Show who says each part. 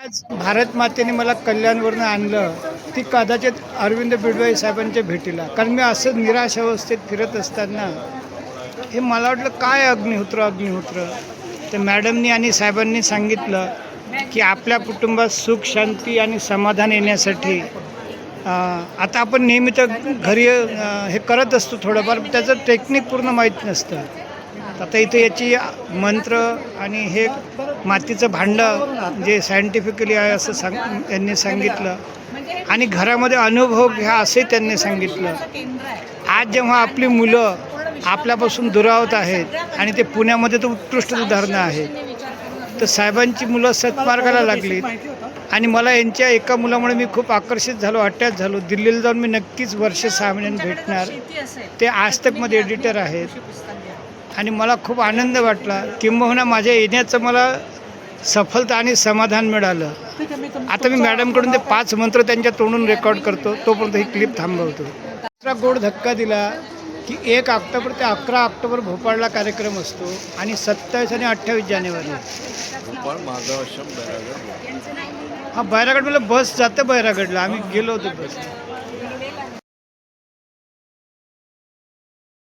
Speaker 1: आज भारत मातेने मला कल्याणवरनं आणलं ती कदाचित अरविंद बिडवाई साहेबांच्या भेटीला. कारण मी असं निराश अवस्थेत फिरत असताना हे मला वाटलं काय अग्निहोत्र अग्निहोत्र? तर मॅडमनी आणि साहेबांनी सांगितलं की आपल्या कुटुंबात सुख शांती आणि समाधान येण्यासाठी आता आपण नेहमी तर घरी हे करत असतो थोडंफार त्याचं टेक्निक पूर्ण माहीत नसतं. आता इथे याची मंत्र आणि हे मातीचं भांडं जे सायंटिफिकली आहे असं सांग त्यांनी सांगितलं. आणि घरामध्ये अनुभव घ्या असंही त्यांनी सांगितलं. आज जेव्हा आपली मुलं आपल्यापासून दुरावत आहेत आणि ते पुण्यामध्ये तर उत्कृष्ट उदाहरणं आहेत तर साहेबांची मुलं सत्मार्गाला लागलीत आणि मला यांच्या एका मुलामुळे मी खूप आकर्षित झालो अटॅच झालो. दिल्लीला जाऊन मी नक्कीच वर्ष सहा महिन्यांनी भेटणार. ते आजतकमध्ये एडिटर आहेत. आणि मला खूप आनंद वाटला किंबहुना माझ्या येण्याचं मला सफलता आणि समाधान मिळालं. आता मी मॅडमकडून ते पाच मंत्र त्यांच्या तोंडून रेकॉर्ड करतो तोपर्यंत ही क्लिप थांबवतो. दुसरा गोड धक्का दिला की एक ऑक्टोबर ते अकरा ऑक्टोबर भोपाळला कार्यक्रम असतो आणि सत्तावीस आणि अठ्ठावीस जानेवारी. हा बैरागड. मला बस जातं बैरागडला. आम्ही गेलो होतो बस.